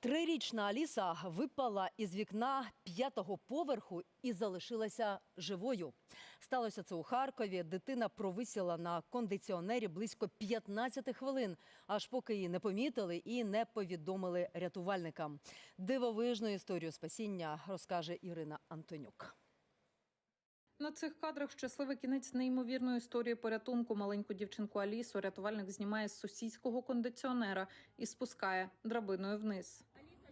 Трирічна Аліса випала із вікна п'ятого поверху і залишилася живою. Сталося це у Харкові. Дитина провисіла на кондиціонері близько 15 хвилин, аж поки її не помітили і не повідомили рятувальникам. Дивовижну історію спасіння розкаже Ірина Антонюк. На цих кадрах щасливий кінець неймовірної історії порятунку. Маленьку дівчинку Алісу рятувальник знімає з сусідського кондиціонера і спускає драбиною вниз.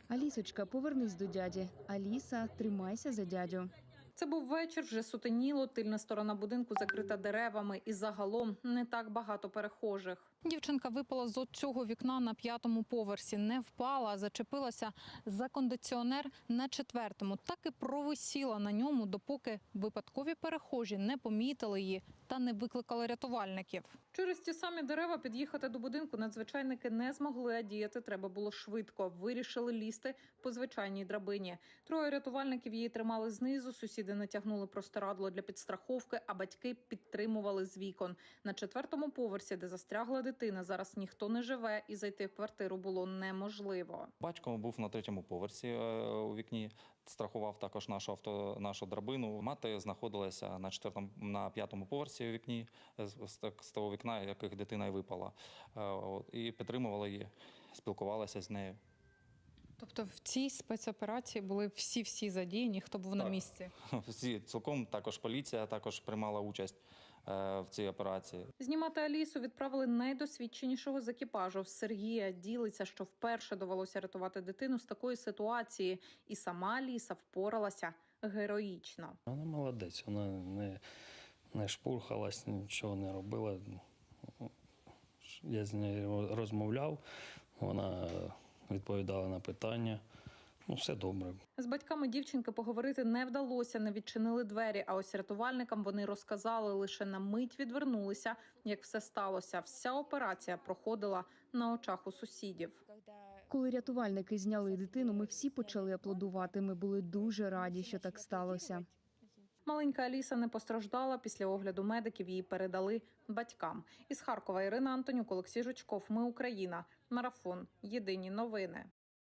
Алісочка, повернись до дяді. Аліса, тримайся за дядю. Це був вечір, вже сутеніло. Тильна сторона будинку закрита деревами, і загалом не так багато перехожих. Дівчинка випала з цього вікна на п'ятому поверсі, не впала, а зачепилася за кондиціонер на четвертому. Так і провисіла на ньому, допоки випадкові перехожі не помітили її та не викликали рятувальників. Через ті самі дерева під'їхати до будинку надзвичайники не змогли, а діяти треба було швидко. Вирішили лізти по звичайній драбині. Троє рятувальників її тримали знизу. Сусіди натягнули простирадло для підстраховки, а батьки підтримували з вікон. На четвертому поверсі, де застрягла дитина, зараз ніхто не живе, і зайти в квартиру було неможливо. Батько був на третьому поверсі е, у вікні, страхував також нашу авто, нашу драбину. Мати знаходилася на четвертому на п'ятому поверсі у вікні з, з, з того вікна, яких дитина й випала. Е, і підтримувала її, спілкувалася з нею. Тобто в цій спецоперації були всі всі задіяні, хто був на місці. Всі цілком також поліція також приймала участь е, в цій операції. Знімати Алісу відправили найдосвідченішого з екіпажу. Сергія ділиться, що вперше довелося рятувати дитину з такої ситуації, і сама Аліса впоралася героїчно. Вона молодець, вона не, не шпурхалась, нічого не робила. Я з нею розмовляв, вона відповідала на питання. Ну, все добре. З батьками дівчинки поговорити не вдалося, не відчинили двері. А ось рятувальникам вони розказали лише на мить відвернулися, як все сталося. Вся операція проходила на очах у сусідів. Коли рятувальники зняли дитину, ми всі почали аплодувати. Ми були дуже раді, що так сталося. Маленька Аліса не постраждала. Після огляду медиків її передали батькам. Із Харкова Ірина Антонюк, Олексій Жучков. Ми Україна. Марафон. Єдині новини.